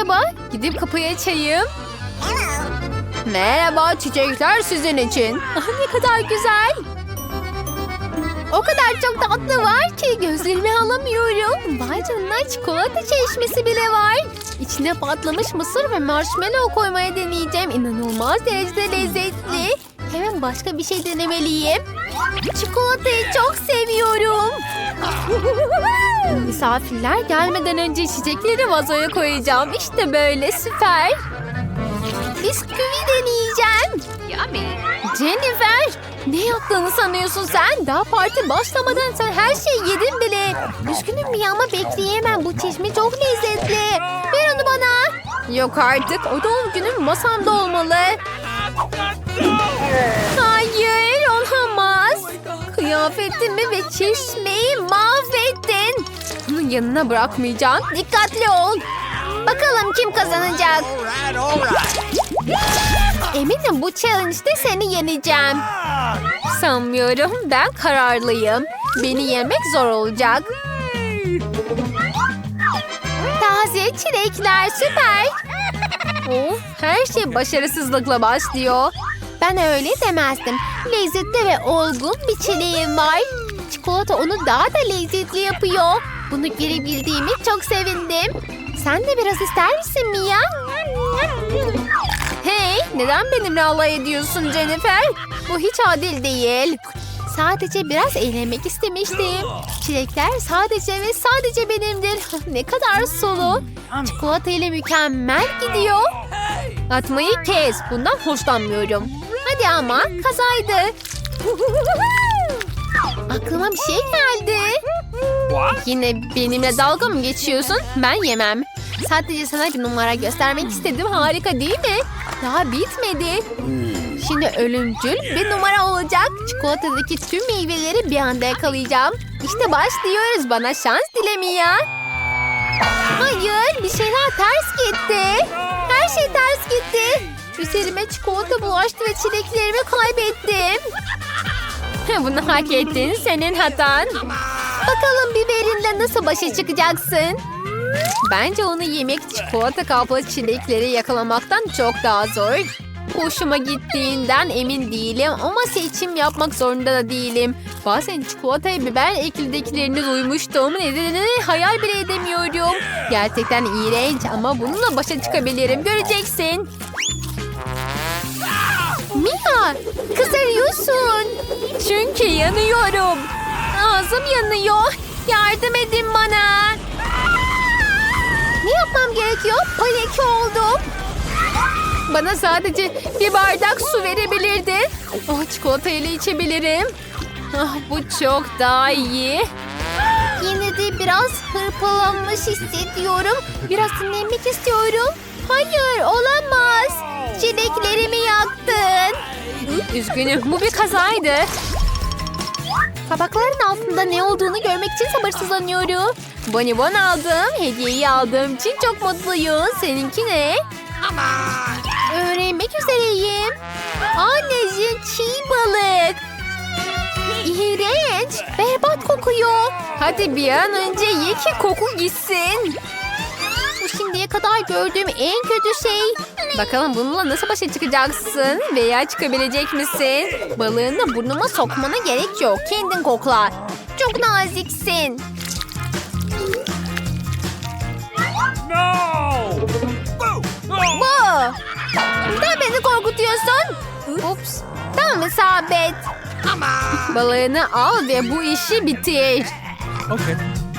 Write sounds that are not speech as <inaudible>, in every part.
acaba? Gidip kapıyı açayım. Merhaba çiçekler sizin için. Ah, ne kadar güzel. O kadar çok tatlı var ki gözlerimi alamıyorum. Vay canına çikolata çeşmesi bile var. İçine patlamış mısır ve marshmallow koymaya deneyeceğim. İnanılmaz derecede lezzetli. Hemen başka bir şey denemeliyim. Çikolatayı çok seviyorum. <laughs> Misafirler gelmeden önce çiçekleri vazoya koyacağım. İşte böyle süper. Bisküvi deneyeceğim. Jennifer, ne yaptığını sanıyorsun sen? Daha parti başlamadan sen her şeyi yedin bile. Üzgünüm ya ama bekleyemem. Bu çeşme çok lezzetli. Ver onu bana. Yok artık. O doğum günüm masamda olmalı. Hayır, olamaz. Kıyafetimi ve çeşmeyi mahvettin. Yanına bırakmayacağım. Dikkatli ol. Bakalım kim kazanacak. Eminim bu challenge'de seni yeneceğim. Sanmıyorum. Ben kararlıyım. Beni yemek zor olacak. Taze çilekler süper. Oh, her şey başarısızlıkla başlıyor. Ben öyle demezdim. Lezzetli ve olgun bir çileğim var. Çikolata onu daha da lezzetli yapıyor. Bunu görebildiğimi çok sevindim. Sen de biraz ister misin Mia? Hey, neden benimle alay ediyorsun Jennifer? Bu hiç adil değil. Sadece biraz eğlenmek istemiştim. Çilekler sadece ve sadece benimdir. <laughs> ne kadar sulu. Çikolata ile mükemmel gidiyor. Atmayı kes. Bundan hoşlanmıyorum. Hadi ama kazaydı. <laughs> Aklıma bir şey geldi. Yine benimle dalga mı geçiyorsun? Ben yemem. Sadece sana bir numara göstermek istedim. Harika değil mi? Daha bitmedi. Şimdi ölümcül bir numara olacak. Çikolatadaki tüm meyveleri bir anda yakalayacağım. İşte başlıyoruz. Bana şans dile Mia. Hayır bir şeyler ters gitti. Her şey ters gitti. Üzerime çikolata bulaştı ve çileklerimi kaybettim. <laughs> Bunu hak ettin. Senin hatan. Bakalım biberinle nasıl başa çıkacaksın? Bence onu yemek çikolata kaplı çilekleri yakalamaktan çok daha zor. Hoşuma gittiğinden emin değilim ama seçim yapmak zorunda da değilim. Bazen çikolataya biber eklidekilerini duymuştum. Nedenini hayal bile edemiyorum. Gerçekten iğrenç ama bununla başa çıkabilirim. Göreceksin. Mia, kızarıyorsun. Çünkü yanıyorum. Ağzım yanıyor. Yardım edin bana. Ne yapmam gerekiyor? Panik oldum. Bana sadece bir bardak su verebilirdin. Oh, çikolata ile içebilirim. Ah, bu çok daha iyi. Yine de biraz hırpalanmış hissediyorum. Biraz dinlenmek istiyorum. Hayır olamaz. Çileklerimi yaktın. Üzgünüm bu bir kazaydı. Tabakların altında ne olduğunu görmek için sabırsızlanıyorum. Bonibon aldım. Hediyeyi aldığım için çok mutluyum. Seninki ne? Öğrenmek üzereyim. Anneciğim çiğ balık. İğrenç. Berbat kokuyor. Hadi bir an önce ye ki koku gitsin. Şimdiye kadar gördüğüm en kötü şey. Bakalım bununla nasıl başa çıkacaksın veya çıkabilecek misin? Balığını burnuma sokmana gerek yok. Kendin kokla. Çok naziksin. No! Bu. Neden beni korkutuyorsun? Ups. Tamam isabet. Balığını al ve bu işi bitir. Okay.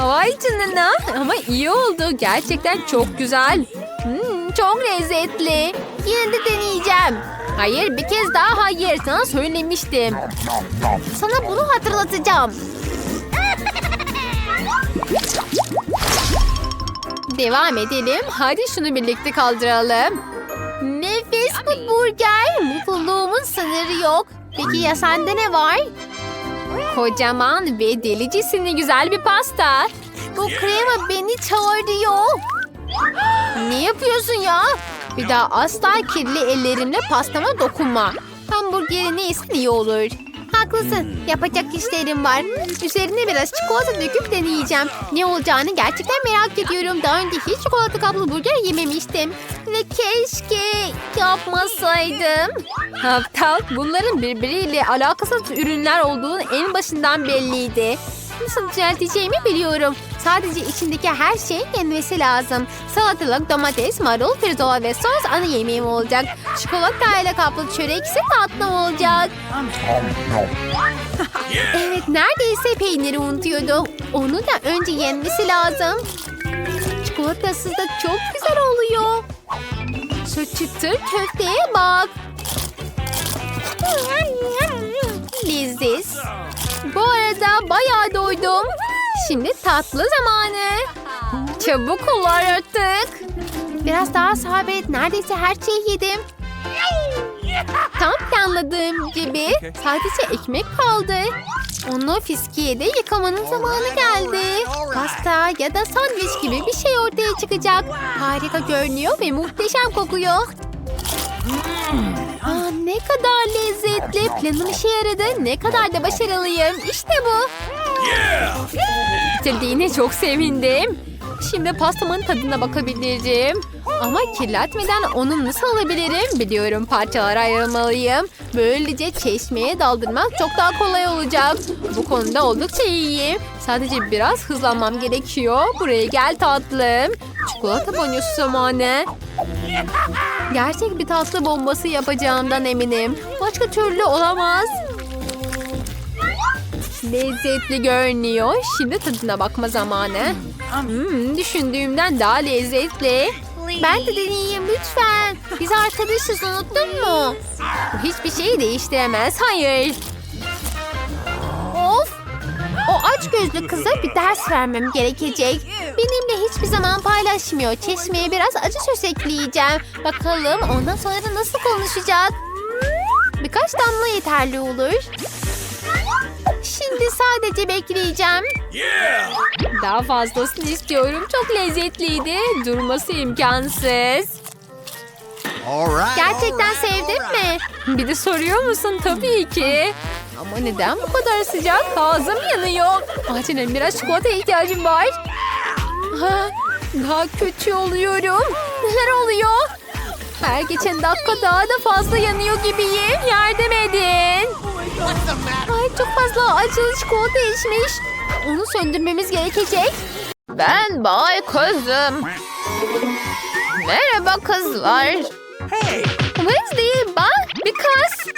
Vay canına ama iyi oldu. Gerçekten çok güzel. Hmm, çok lezzetli. Yine de deneyeceğim. Hayır bir kez daha hayır. Sana söylemiştim. Sana bunu hatırlatacağım. Devam edelim. Hadi şunu birlikte kaldıralım. Nefis bu burger. Mutluluğumun sınırı yok. Peki ya sende ne var? Kocaman ve delicesine güzel bir pasta. Bu krema beni çağırıyor. Ne yapıyorsun ya? Bir daha asla kirli ellerimle pastama dokunma. Hamburgeri neyse iyi olur. Haklısın. Yapacak işlerim var. Üzerine biraz çikolata döküp deneyeceğim. Ne olacağını gerçekten merak ediyorum. Daha önce hiç çikolata kaplı burger yememiştim. Ve keşke yapmasaydım. Aptal bunların birbiriyle alakasız ürünler olduğunu en başından belliydi. Nasıl düzelteceğimi biliyorum. Sadece içindeki her şeyin yenmesi lazım. Salatalık, domates, marul, pirzola ve sos ana yemeğim olacak. Çikolata ile kaplı çörek ise tatlım olacak. Evet neredeyse peyniri unutuyordum. Onu da önce yenmesi lazım. Çikolatasız da çok güzel oluyor. Şu çıtır köfteye bak. Leziz. Bu arada bayağı doydum. Şimdi tatlı zamanı. Çabuk ol artık. Biraz daha sabret. Neredeyse her şeyi yedim. Tam planladığım gibi sadece ekmek kaldı. Onu fiskiyede yıkamanın zamanı geldi. Pasta ya da sandviç gibi bir şey ortaya çıkacak. Harika görünüyor ve muhteşem kokuyor. Ne kadar lezzetli. Planım işe yaradı. Ne kadar da başarılıyım. İşte bu. Bitirdiğine çok sevindim. Şimdi pastamın tadına bakabilirim. Ama kirletmeden onu nasıl alabilirim? Biliyorum parçalara ayırmalıyım. Böylece çeşmeye daldırmak çok daha kolay olacak. Bu konuda oldukça iyiyim. Sadece biraz hızlanmam gerekiyor. Buraya gel tatlım. Çikolata banyosu zamanı. Gerçek bir tatlı bombası yapacağımdan eminim. Başka türlü olamaz. Lezzetli görünüyor. Şimdi tadına bakma zamanı. Hmm, düşündüğümden daha lezzetli. Ben de deneyeyim lütfen. Biz arkadaşız unuttun mu? Bu hiçbir şeyi değiştiremez. Hayır. Aç gözlü kıza bir ders vermem gerekecek. Benimle hiçbir zaman paylaşmıyor. Çeşmeye biraz acı söz ekleyeceğim. Bakalım ondan sonra nasıl konuşacak. Birkaç damla yeterli olur. Şimdi sadece bekleyeceğim. Daha fazlasını istiyorum. Çok lezzetliydi. Durması imkansız. Gerçekten sevdin mi? Bir de soruyor musun? Tabii ki. Ama neden bu kadar sıcak? Ağzım yanıyor. Acilen biraz çikolataya ihtiyacım var. Ha, daha kötü oluyorum. Neler oluyor? Her geçen dakika daha da fazla yanıyor gibiyim. Yardım edin. Ay çok fazla acılı çikolata içmiş. Onu söndürmemiz gerekecek. Ben Bay Kızım. Merhaba kızlar. Hey. Wednesday bak bir kız.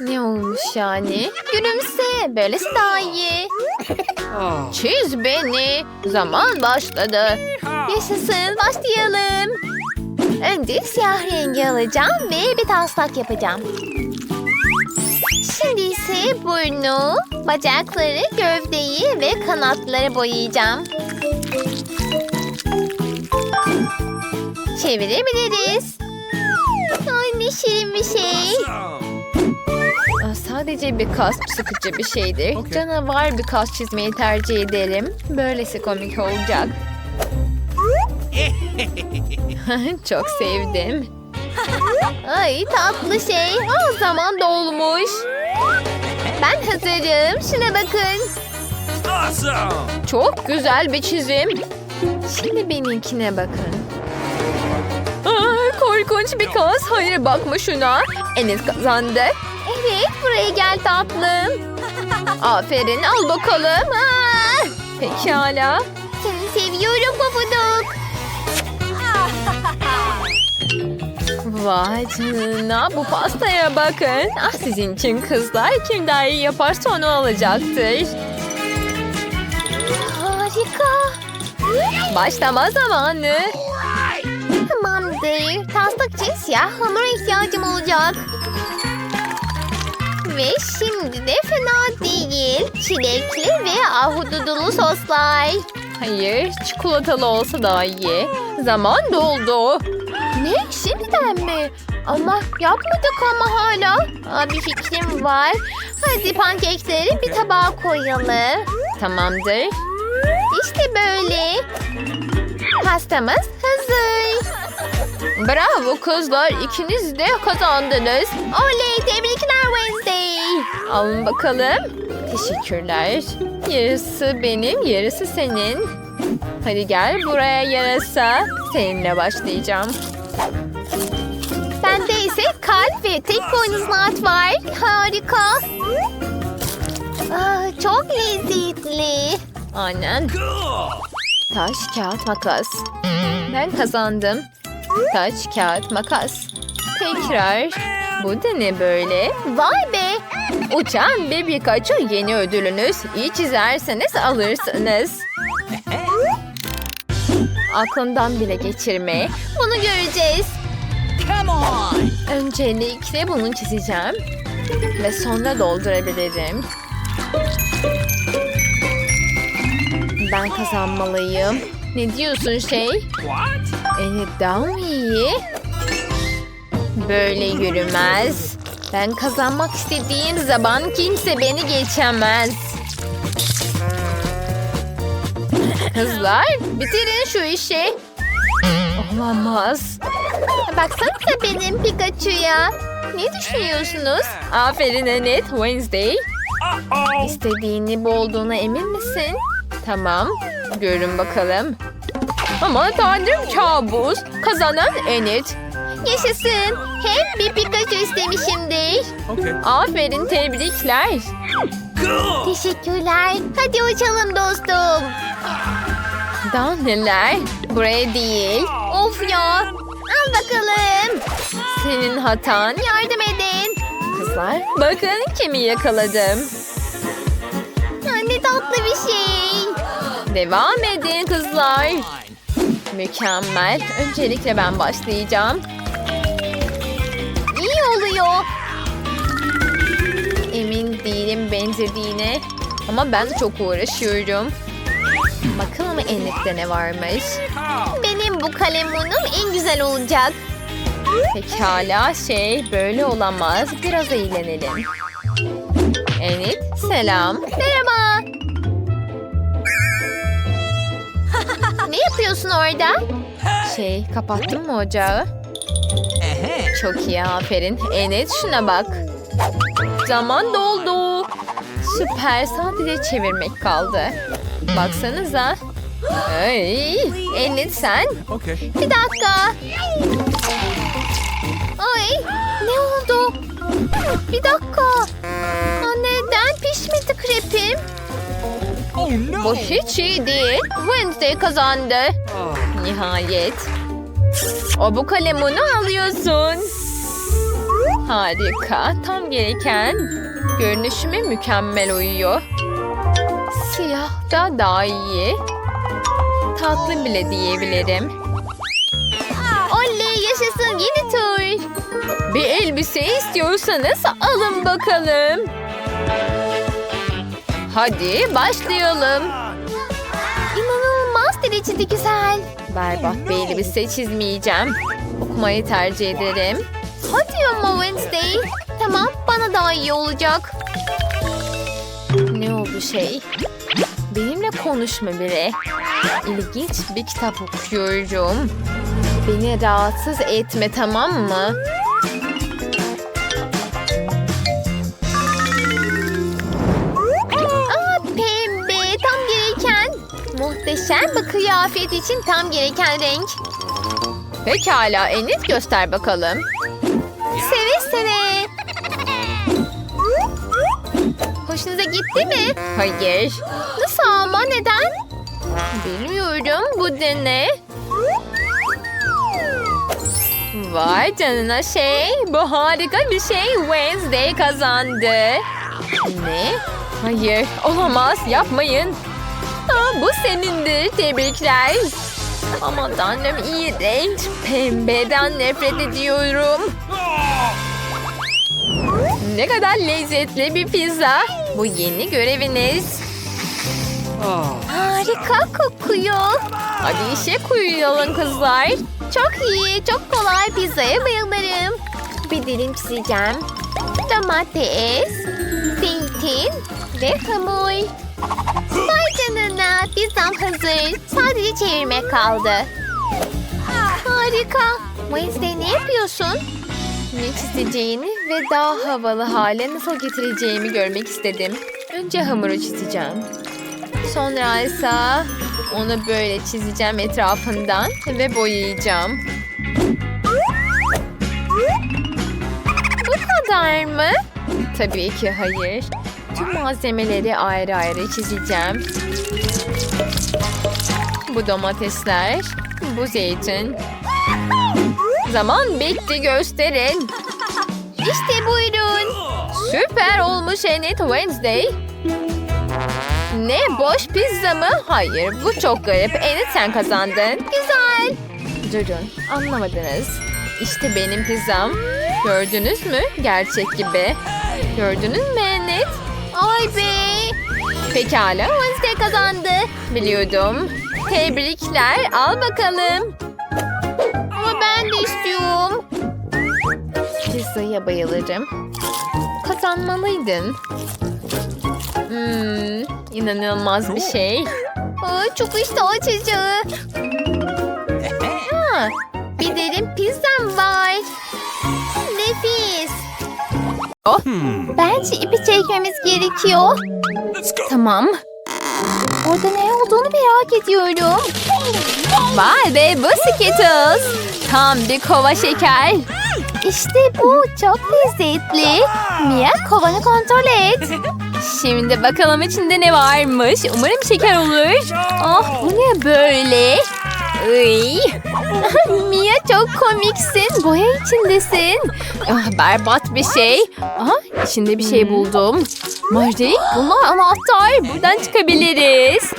Ne olmuş yani? Gülümse. Böylesi daha iyi. Oh. Çiz beni. Zaman başladı. Yaşasın başlayalım. Önce siyah rengi alacağım ve bir taslak yapacağım. Şimdi ise burnu, bacakları, gövdeyi ve kanatları boyayacağım. Çevirebiliriz. Ay ne şirin bir şey. Sadece bir kas sıkıcı bir şeydir. Okey. Canavar bir kas çizmeyi tercih ederim. Böylesi komik olacak. <laughs> Çok sevdim. Ay tatlı şey. O zaman dolmuş. Ben hazırım. Şuna bakın. Awesome. Çok güzel bir çizim. Şimdi benimkine bakın. Aa, korkunç bir kas. Hayır bakma şuna. Enes kazandı. Evet buraya gel tatlım. Aferin al bakalım. Aa, pekala. Seni seviyorum Pofuduk. Vay canına bu pastaya bakın. Ah sizin için kızlar kim daha iyi yaparsa onu alacaktır. Harika. Başlama zamanı. Tamamdır. Taslık için siyah hamura ihtiyacım olacak. Ve şimdi de fena değil. Çilekli ve ahududulu soslar. Hayır çikolatalı olsa daha iyi. Zaman doldu. Ne? Şimdiden mi? Ama yapmadık ama hala. Aa, bir fikrim var. Hadi pankekleri bir tabağa koyalım. Tamamdır. İşte böyle. Pastamız hazır. Bravo kızlar ikiniz de kazandınız. Oley tebrikler Wednesday. Alın bakalım. Teşekkürler. Yarısı benim, yarısı senin. Hadi gel buraya yarasa. Seninle başlayacağım. Bende ise kalp ve tek boynuzlu at var. Harika. Aa, çok lezzetli. Aynen. Taş, kağıt, makas. Ben kazandım. Taş, kağıt, makas. Tekrar. Bu da ne böyle? Vay be. Uçan bir Pikachu yeni ödülünüz. İyi çizerseniz alırsınız. Aklından bile geçirme. Bunu göreceğiz. Come on. Öncelikle bunu çizeceğim. Ve sonra doldurabilirim. Ben kazanmalıyım. Ne diyorsun şey? What? Evet daha mı iyi? Böyle yürümez. Ben kazanmak istediğim zaman kimse beni geçemez. Kızlar bitirin şu işi. Olamaz. Baksanıza benim Pikachu'ya. Ne düşünüyorsunuz? Aferin Anet Wednesday. İstediğini bu olduğuna emin misin? Tamam. Görün bakalım. Ama tanrım kabus. Kazanan Enid. Yaşasın. Hem bir Pikachu istemişimdir. Okay. Aferin tebrikler. Teşekkürler. Hadi uçalım dostum. Daha neler? Buraya değil. Of ya. Al bakalım. Senin hatan. Yardım edin. Kızlar bakın kimi yakaladım. Ya, Ne tatlı bir şey. Devam edin kızlar. Mükemmel. Öncelikle ben başlayacağım. İyi oluyor. Emin değilim benzediğine. Ama ben çok uğraşıyorum. Bakalım Enid'de ne varmış. Benim bu kalemunum en güzel olacak. Pekala şey böyle olamaz. Biraz eğlenelim. Enid selam. Merhaba. Yapıyorsun orada? Şey kapattın mı ocağı? Çok iyi aferin. Enid şuna bak. Zaman doldu. Süper sadece çevirmek kaldı. Baksanıza. Ay, Enid sen. Bir dakika. Ay ne oldu? Bir dakika. Neden pişmedi krepim? Oh. Bu hiç iyi değil. Wednesday kazandı. Oh. Nihayet. O bu kalemini alıyorsun. Harika. Tam gereken. Görünüşüme mükemmel uyuyor. Siyah da daha iyi. Tatlı bile diyebilirim. Oley yaşasın yeni tur. Bir elbise istiyorsanız alın bakalım. Hadi başlayalım. İnanılmaz derecede güzel. Berbat bir elbise çizmeyeceğim. Okumayı tercih ederim. Hadi ama Wednesday. Tamam bana daha iyi olacak. Ne oldu şey? Benimle konuşma bile. İlginç bir kitap okuyorum. Beni rahatsız etme tamam mı? Muhteşem bir kıyafet için tam gereken renk. Pekala Enid göster bakalım. Seve seve. Hoşunuza gitti mi? Hayır. Nasıl ama neden? Bilmiyorum bu da ne? Vay canına şey. Bu harika bir şey. Wednesday kazandı. Ne? Hayır olamaz yapmayın. Bu senindir. Tebrikler. Aman tanrım iğrenç. Pembeden nefret ediyorum. Ne kadar lezzetli bir pizza. Bu yeni göreviniz. Harika kokuyor. Hadi işe koyulalım kızlar. Çok iyi, çok kolay pizzaya bayılırım. Bir dilim çizeceğim. Domates, zeytin ve hamur. Canına, pizzam hazır. Sadece çevirmek kaldı. Harika. Wednesday ne yapıyorsun? Ne çizeceğini ve daha havalı hale nasıl getireceğimi görmek istedim. Önce hamuru çizeceğim. Sonra ise onu böyle çizeceğim etrafından ve boyayacağım. Bu kadar mı? Tabii ki hayır. Tüm malzemeleri ayrı ayrı çizeceğim. Bu domatesler, bu zeytin. Zaman bitti gösterin. İşte buyurun. Süper olmuş Enid Wednesday. Ne boş pizza mı? Hayır bu çok garip. Enid sen kazandın. Güzel. Durun anlamadınız. İşte benim pizzam. Gördünüz mü? Gerçek gibi. Gördünüz mü Enid? Ay be. Pekala Wednesday kazandı. Biliyordum. Tebrikler al bakalım. Ama ben de istiyorum. Pizzaya bayılırım. Kazanmalıydın. Hmm, inanılmaz bir şey. Ay, çok iştah açıcı. <laughs> Ha, bir derin Hmm. Bence ipi çekmemiz gerekiyor. Tamam. Orada ne olduğunu merak ediyorum. Vay be bu Skittles. Tam bir kova şeker. İşte bu çok lezzetli. Mia kovanı kontrol et. Şimdi bakalım içinde ne varmış. Umarım şeker olur. Ah bu ne böyle? Iy. <laughs> Mia çok komiksin. Boya içindesin. Ah, berbat bir şey. Aha, içinde bir şey buldum. Marty, bunlar anahtar. Buradan çıkabiliriz.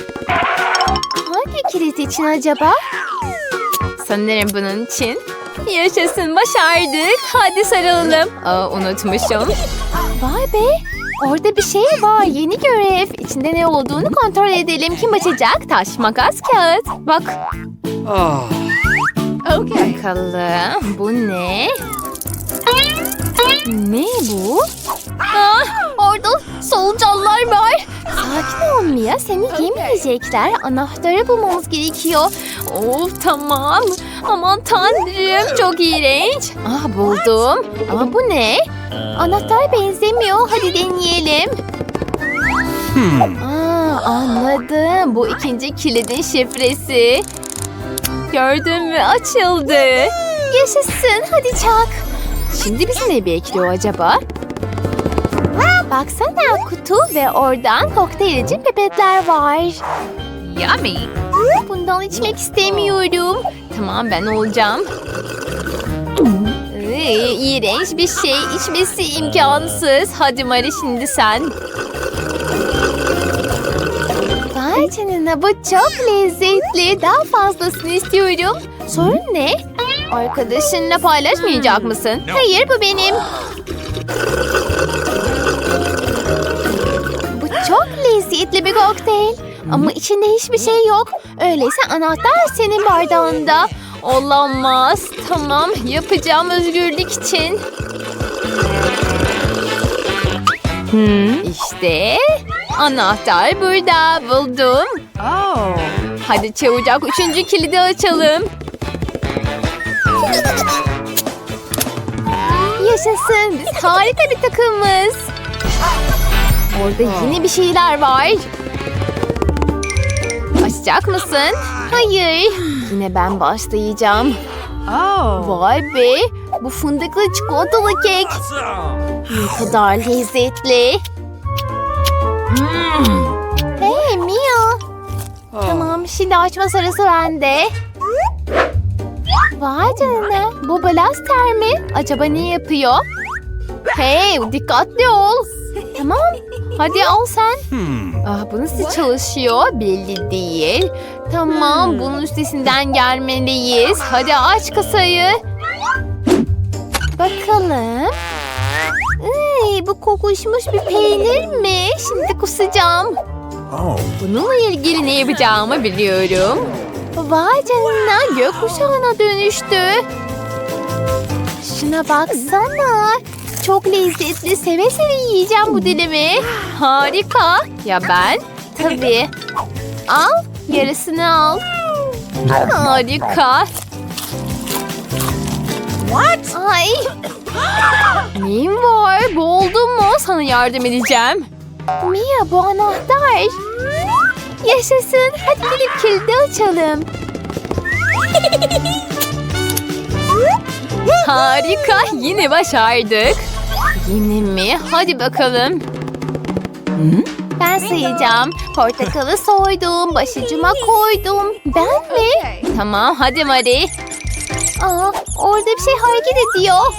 Hangi kilit için acaba? Sanırım bunun için. Yaşasın başardık. Hadi sarılalım. Aa, unutmuşum. Vay be. Orada bir şey var. Yeni görev. İçinde ne olduğunu kontrol edelim. Kim açacak? Taş, makas, kağıt. Bak. Oh. Bakalım. Bu ne? Ne bu? Ah, Orada solucanlar var. Sakin ol Mia. Seni yemeyecekler. Anahtarı bulmamız gerekiyor. of tamam. Aman tanrım çok iğrenç. Ah buldum. Ama bu ne? Anahtar benzemiyor. Hadi deneyelim. Hmm. Aa, anladım. Bu ikinci kilidin şifresi. Gördün mü? Açıldı. Yaşasın. Hadi çak. Şimdi bizi ne bekliyor acaba? Baksana kutu ve oradan kokteyl için pipetler var. Yummy. Bundan içmek istemiyorum. Tamam ben olacağım. Iy, iğrenç bir şey. içmesi imkansız. Hadi Mari şimdi sen. Vay canına bu çok lezzetli. Daha fazlasını istiyorum. Sorun ne? Arkadaşınla paylaşmayacak mısın? Hayır bu benim. Bu çok lezzetli bir kokteyl. Ama içinde hiçbir şey yok. Öyleyse anahtar senin bardağında. Olamaz. Tamam yapacağım özgürlük için. Hmm, işte anahtar burada buldum. Oh. Hadi çabucak üçüncü kilidi açalım. Yaşasın. Biz harika bir takımız. Orada yine bir şeyler var. Açacak mısın? Hayır. Yine ben başlayacağım. Oh. Vay be bu fındıklı çikolatalı kek. Ne kadar lezzetli. Hey Mia. Oh. Tamam şimdi açma sırası bende. Vay canına. Bu blaster mi? Acaba ne yapıyor? Hey dikkatli ol. Tamam. Hadi al sen. Hmm. Ah, bu nasıl çalışıyor belli değil. Tamam bunun üstesinden gelmeliyiz. Hadi aç kasayı. Bakalım. Ay, bu kokuşmuş bir peynir mi? Şimdi kusacağım. Oh. Bununla ilgili ne yapacağımı biliyorum. Vay canına gökkuşağına dönüştü. Şuna baksana. Çok lezzetli. Seve seve yiyeceğim bu dilimi. Harika. Ya ben? Tabii. Al. Yarısını al. Harika. What? Ay. Neyim var? Boğuldun mu? Sana yardım edeceğim. Mia bu anahtar. Yaşasın. Hadi gidip kilidi açalım. Harika. Yine başardık. Yine mi? Hadi bakalım. Ben sayacağım. Portakalı soydum. Başucuma koydum. Ben mi? Tamam hadi Mari. Aa, orada bir şey hareket ediyor.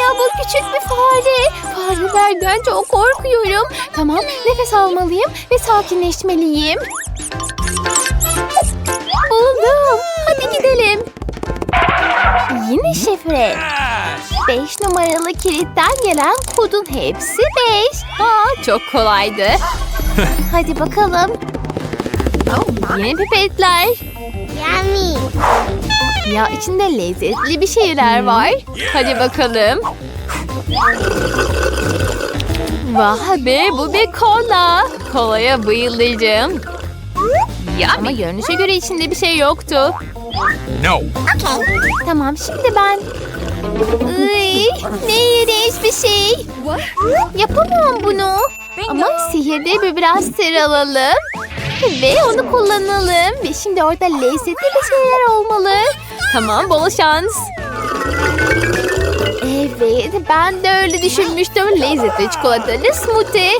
Ya bu küçük bir fare. Farelerden çok korkuyorum. Tamam nefes almalıyım ve sakinleşmeliyim. Buldum. Hadi gidelim. Yine şifre. Beş numaralı kilitten gelen kodun hepsi beş. Aa, çok kolaydı. <laughs> Hadi bakalım. Yine pipetler. Ya içinde lezzetli bir şeyler var. Hadi bakalım. Vah be bu bir kola. Kolaya bayılacağım. Ya ama görünüşe göre içinde bir şey yoktu. No. Tamam şimdi ben. Iy, ne iğrenç bir şey. Yapamam bunu. Ama sihirli bir blaster alalım. Ve onu kullanalım. Ve şimdi orada lezzetli bir şeyler olmalı. Tamam bol şans. Evet ben de öyle düşünmüştüm. Lezzetli çikolatalı smoothie.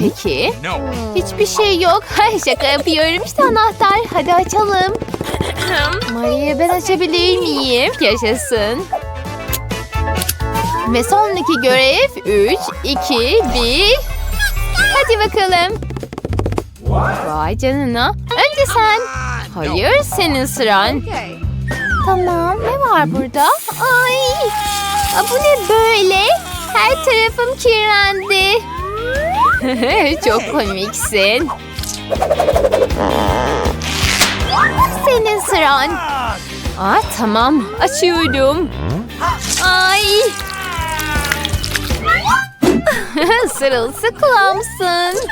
Peki. No. Hiçbir şey yok. <laughs> Hay şaka yapıyorum işte anahtar. Hadi açalım. Maria'ya ben açabilir miyim? Yaşasın. Ve sonraki görev 3, 2, 1. Hadi bakalım. Vay canına. Önce sen. Hayır senin sıran. Tamam ne var burada? Ay. Bu ne böyle? Her tarafım kirlendi. <laughs> Çok komiksin. Senin sıran. Aa, tamam açıyorum. Ay. <laughs> Sırılsıklamsın.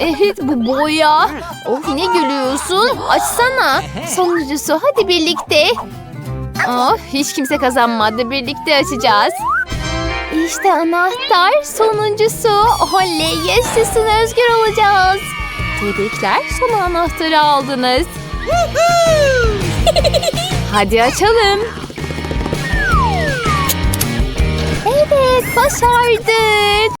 Evet bu boya. Of ne gülüyorsun? Açsana. Sonuncusu hadi birlikte. Of hiç kimse kazanmadı. Birlikte açacağız. İşte anahtar sonuncusu. Oley yaşasın özgür olacağız. Tebrikler son anahtarı aldınız. Hadi açalım. Evet başardık.